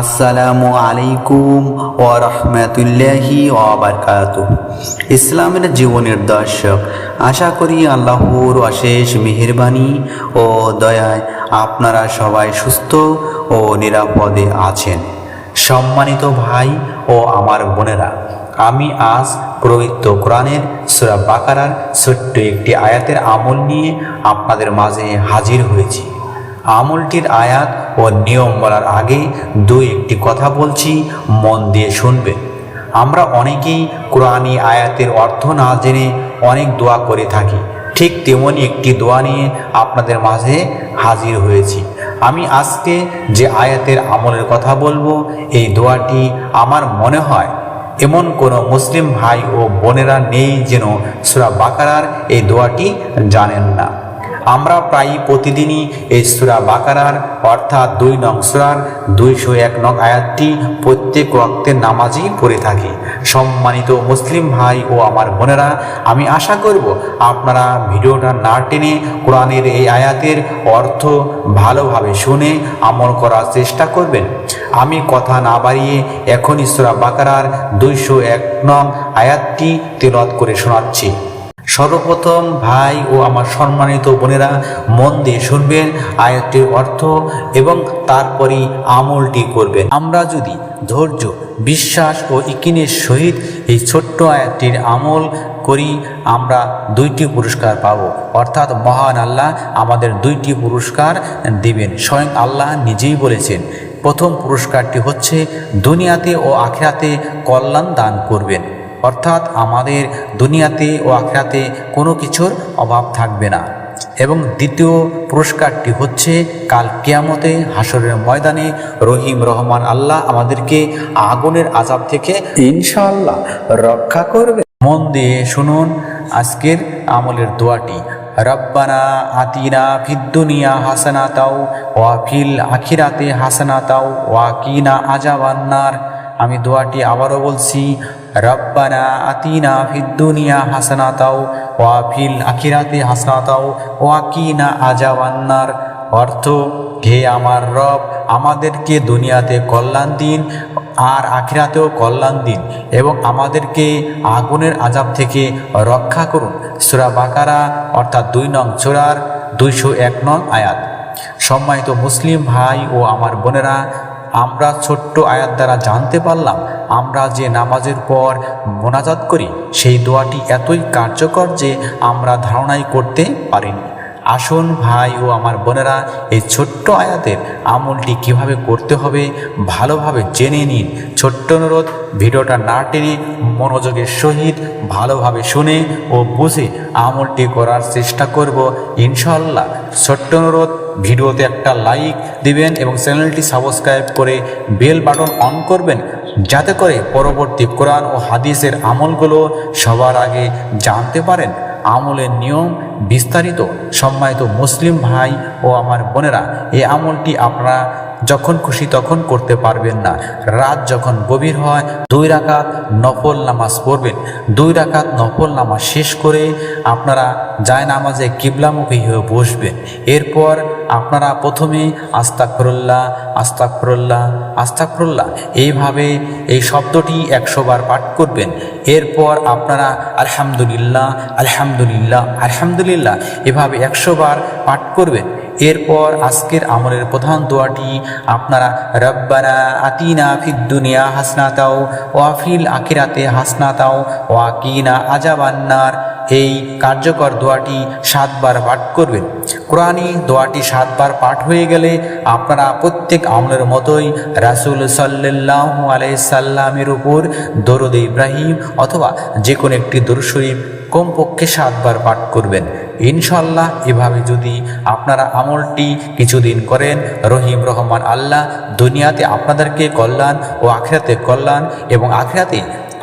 আসসালামু আলাইকুম ও রহমতুল্লাহি ওবরকাত ইসলামের জীবনের দর্শক, আশা করি আল্লাহর অশেষ মেহেরবানি ও দয়ায় আপনারা সবাই সুস্থ ও নিরাপদে আছেন। সম্মানিত ভাই ও আমার বোনেরা, আমি আজ প্রবৃত্ত কোরআনের সুরা বাকারার ছোট্ট একটি আয়াতের আমল নিয়ে আপনাদের মাঝে হাজির হয়েছি। আমলটির আয়াত ও নিয়ম বলার আগে দু একটি কথা বলছি, মন দিয়ে শুনবে। আমরা অনেকেই কোরআনি আয়াতের অর্থ না জেনে অনেক দোয়া করে থাকি। ঠিক তেমনই একটি দোয়া নিয়ে আপনাদের মাঝে হাজির হয়েছি। আমি আজকে যে আয়াতের আমলের কথা বলব, এই দোয়াটি আমার মনে হয় এমন কোনো মুসলিম ভাই ও বোনেরা নেই যেন সুরা বাকারার এই দোয়াটি জানেন না। আমরা প্রায় প্রতিদিনই এই সুরা বাকারার, অর্থাৎ দুই নং সুরার দুইশো এক নং আয়াতটি প্রত্যেক রক্তের নামাজই পড়ে থাকি। সম্মানিত মুসলিম ভাই ও আমার বোনেরা, আমি আশা করব আপনারা ভিডিওটা না টেনে কোরআনের এই আয়াতের অর্থ ভালোভাবে শুনে আমল করার চেষ্টা করবেন। আমি কথা না বাড়িয়ে এখন সুরা বাকারার দুইশো এক নং আয়াতটি তেলত করে শোনাচ্ছি। সর্বপ্রথম ভাই ও আমার সম্মানিত বোনেরা মন দিয়ে শুনবেন আয়াতটির অর্থ এবং তারপরই আমলটি করবেন। আমরা যদি ধৈর্য, বিশ্বাস ও ইকিনের সহিত এই ছোট্ট আয়াতটির আমল করি, আমরা দুইটি পুরস্কার পাব। অর্থাৎ মহান আল্লাহ আমাদের দুইটি পুরস্কার দিবেন। স্বয়ং আল্লাহ নিজেই বলেছেন, প্রথম পুরস্কারটি হচ্ছে দুনিয়াতে ও আখেরাতে কল্যাণ দান করবেন। অর্থাৎ আমাদের দুনিয়াতে ও আখরাতে কোনো কিছুর অভাব থাকবে না। এবং দ্বিতীয় পুরস্কারটি হচ্ছে, কাল কিয়ামতে হাসরের ময়দানে রহিম রহমান আল্লাহ আমাদেরকে আগুনের আজাব থেকে ইনশাআল্লাহ রক্ষা করবে। মন দিয়ে শুনুন আজকের আমলের দোয়াটি। রব্বানা আতিনা ফিদ্দুনিয়া হাসানা তাও ওয়া ফিল আখিরাতে হাসানা তাও ওয়া কিনা আজাবান্নার আমি দোয়াটি আবারও বলছি রব্বানা আতিনা ফিদ্দুনিয়া হাসানাতাও ওয়া ফিল আখিরাতে হাসানাতাও ওয়া কিনা আজাবান্নার অর্থ, হে আমার রব, আমাদেরকে দুনিয়াতে কল্যাণ দিন আর আখিরাতেও কল্যাণ দিন এবং আমাদেরকে আগুনের আজাব থেকে রক্ষা করুন। সুরা বাকারা, অর্থাৎ দুই নং চোরার দুইশো এক নং আয়াত। সম্মানিত মুসলিম ভাই ও আমার বোনেরা আমরা ছোট্ট আয়াত দ্বারা জানতে পারলাম, আমরা যে নামাজের পর মোনাজাত করি, সেই দোয়াটি এতই কার্যকর যে আমরা ধারণাই করতে পারিনি। আসুন ভাই ও আমার বোনেরা, এই ছোট্ট আয়াতের আমলটি কীভাবে করতে হবে ভালোভাবে জেনে নিন। ছোট্ট অনুরোধ, ভিডিওটা না টেনে মনোযোগের সহিত ভালোভাবে শুনে ও বুঝে আমলটি করার চেষ্টা করব ইনশাল্লাহ ছোট্ট অনুরোধ ভিডিওতে একটা লাইক দিবেন এবং চ্যানেলটি সাবস্ক্রাইব করে বেল বাটন অন করবেন যাতে করে পরবর্তী কোরআন ও হাদিসের আমলগুলো সবার আগে জানতে পারেন। আমলের নিয়ম বিস্তারিত। সম্মানিত মুসলিম ভাই ও আমার বোনেরা, এই আমলটি আপনারা যখন খুশি তখন করতে পারবেন না। রাত যখন গভীর হয়, দুই রাকাত নফল নামাজ পড়বেন। দুই রাকাত নফল নামাজ শেষ করে আপনারা যায় নামাজে কিবলামুখী হয়ে বসবেন। এরপর আপনারা প্রথমে আস্তাকফরুল্লাহ আস্তাকফরুল্লাহ আস্তাকফরুল্লাহ এইভাবে এই শব্দটি একশো বার পাঠ করবেন। এরপর আপনারা আলহামদুলিল্লাহ আলহামদুলিল্লাহ আলহামদুলিল্লাহ এভাবে একশো বার পাঠ করবেন। এরপর আজকের আমলের প্রধান দোয়াটি আপনারা রব্বানা আতিনা ফিদ দুনিয়া হাসনাতাও ওয়াফিল আখিরাতে হাসনাতাও ওয়াকিনা আজাবান্নার এই কার্যকর দোয়াটি সাতবার পাঠ করবেন। কোরআনী দোয়াটি সাতবার পাঠ হয়ে গেলে আপনারা প্রত্যেক আমলের মতোই রাসুল সাল্লাহ আলাইসাল্লামের উপর দরুদ ইব্রাহিম অথবা যে কোনো একটি দরুদ শরীফ কমপক্ষে সাতবার পাঠ করবেন। ইনশাল্লাহ এভাবে যদি আপনারা আমলটি কিছুদিন করেন, রহিম রহমান আল্লাহ দুনিয়াতে আপনাদেরকে কল্যাণ ও আখেরাতে কল্যাণ এবং আখেরাতে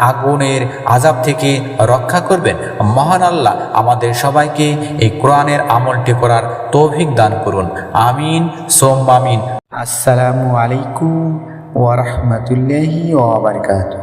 আগুনের আজাব থেকে রক্ষা করবেন। মহান আল্লাহ আমাদের সবাইকে এই কোরআনের আমলটি করার তৌফিক দান করুন। আমিন সোম আমিন আসসালামু আলাইকুম ওয়া রাহমাতুল্লাহি ওয়া বারাকাতুহু।